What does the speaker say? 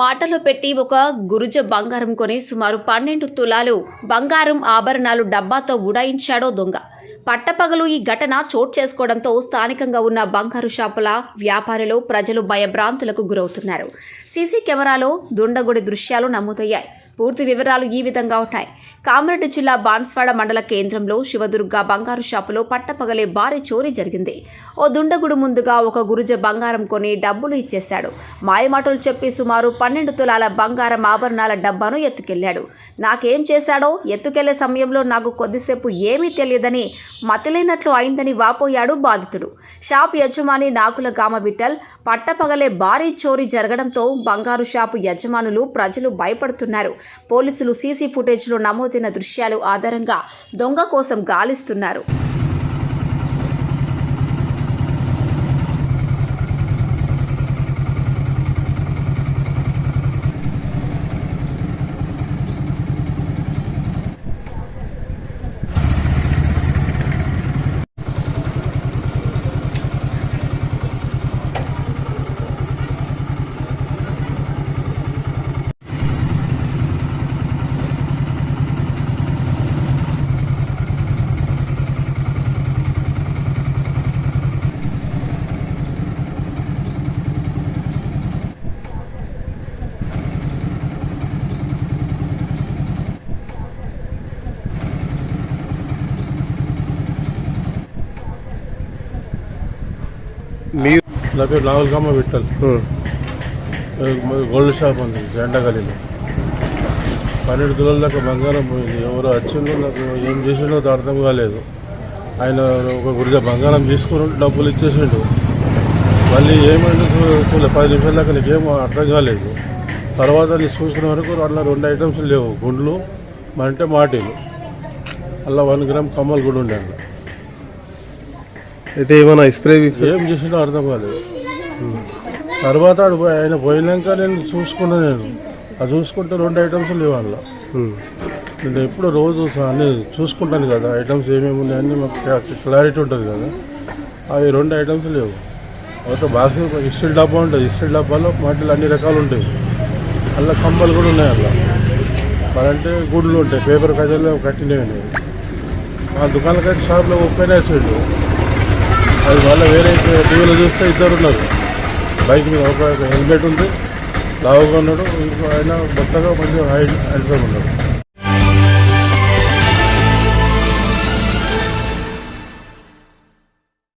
మాటలు పెట్టి ఒక గురుజ బంగారం కొని సుమారు పన్నెండు తులాలు బంగారం ఆభరణాలు డబ్బాతో ఉడాయించాడో దొంగ. పట్టపగలు ఈ ఘటన చోటు చేసుకోవడంతో స్థానికంగా ఉన్న బంగారు షాపుల వ్యాపారులు ప్రజలు భయభ్రాంతులకు గురవుతున్నారు. సీసీ కెమెరాలో దుండగుడి దృశ్యాలు నమోదయ్యాయి. పూర్తి వివరాలు ఈ విధంగా ఉన్నాయి. కామారెడ్డి జిల్లా బాన్స్వాడ మండల కేంద్రంలో శివదుర్గ బంగారు షాపులో పట్టపగలే భారీ చోరీ జరిగింది. ఓ దుండగుడు ముందుగా ఒక గురుజ బంగారం కొని డబ్బులు ఇచ్చేశాడు. మాయమాటలు చెప్పి సుమారు పన్నెండు తులాల బంగారం ఆభరణాల డబ్బాను ఎత్తుకెళ్ళాడు. నాకేం చేశాడో? ఎత్తుకెళ్ళే సమయంలో నాకు కొద్దిసేపు ఏమీ తెలియదని మతిలేనట్లు అయిందని వాపోయాడు బాధితుడు. షాప్ యజమాని నాకుల గామ విఠల్ పట్టపగలే భారీ చోరీ జరగడంతో బంగారు షాపు యజమానులు ప్రజలు భయపడుతున్నారు. పోలీసులు సీసీ ఫుటేజ్లో నమోదైన దృశ్యాలు ఆధారంగా దొంగ కోసం గాలిస్తున్నారు. మీరు నా పేరు రాహుల్ గమ్మ విట్టల్ గోల్డ్ షాప్ ఉంది జెండా గలీలో పన్నెండు తులాల దాకా బంగారం పోయింది. ఎవరు వచ్చిందో నాకు ఏం చేసిండో నాకు అర్థం కాలేదు. ఆయన ఒక గురిజ బంగారం తీసుకుని డబ్బులు ఇచ్చేసిండు. మళ్ళీ ఏమైందో చూడలే పది నిమిషాల దాకా నీకేం అర్థం కాలేదు. తర్వాత నేను చూసిన వరకు అట్లా రెండు ఐటమ్స్ లేవు. గుండ్లు అంటే మాటీలు. అలా వన్ గ్రామ్ కమ్మలు కూడా ఉండే. అయితే ఏమైనా స్ప్రే ఏం చేసిండో అర్థం కాలేదు. తర్వాత ఆయన పోయినాక నేను చూసుకున్నా నేను. అది చూసుకుంటే రెండు ఐటమ్స్ లేవు అందులో. నేను ఎప్పుడు రోజు అన్ని చూసుకుంటాను కదా ఐటమ్స్ ఏమేమి ఉన్నాయని మాకు క్లా- క్లారిటీ ఉంటుంది కదా. అవి రెండు ఐటమ్స్ లేవు. ఒక బాక్స్ ఇస్టిల్ డబ్బా ఉంటుంది. ఇస్టిల్ డబ్బాలో మాటలు అన్ని రకాలు ఉంటాయి. అలా కమ్మలు కూడా ఉన్నాయి అలా మరంటే గుడ్లు ఉంటాయి. పేపర్ కథలు కట్టినవి. మా దుకాణాలకైతే షాప్లో ఓపెన్ వేసాడు అది మళ్ళీ వేరే టీవీలో చూస్తే ఇద్దరు ఉన్నారు. బైక్ మీద ఒక హెల్మెట్ ఉంది. లావుగా ఉన్నాడు. ఇంకో ఆయన బొత్తగా మంచిగా హైట్ హ్యాండ్సమ్ ఉన్నాడు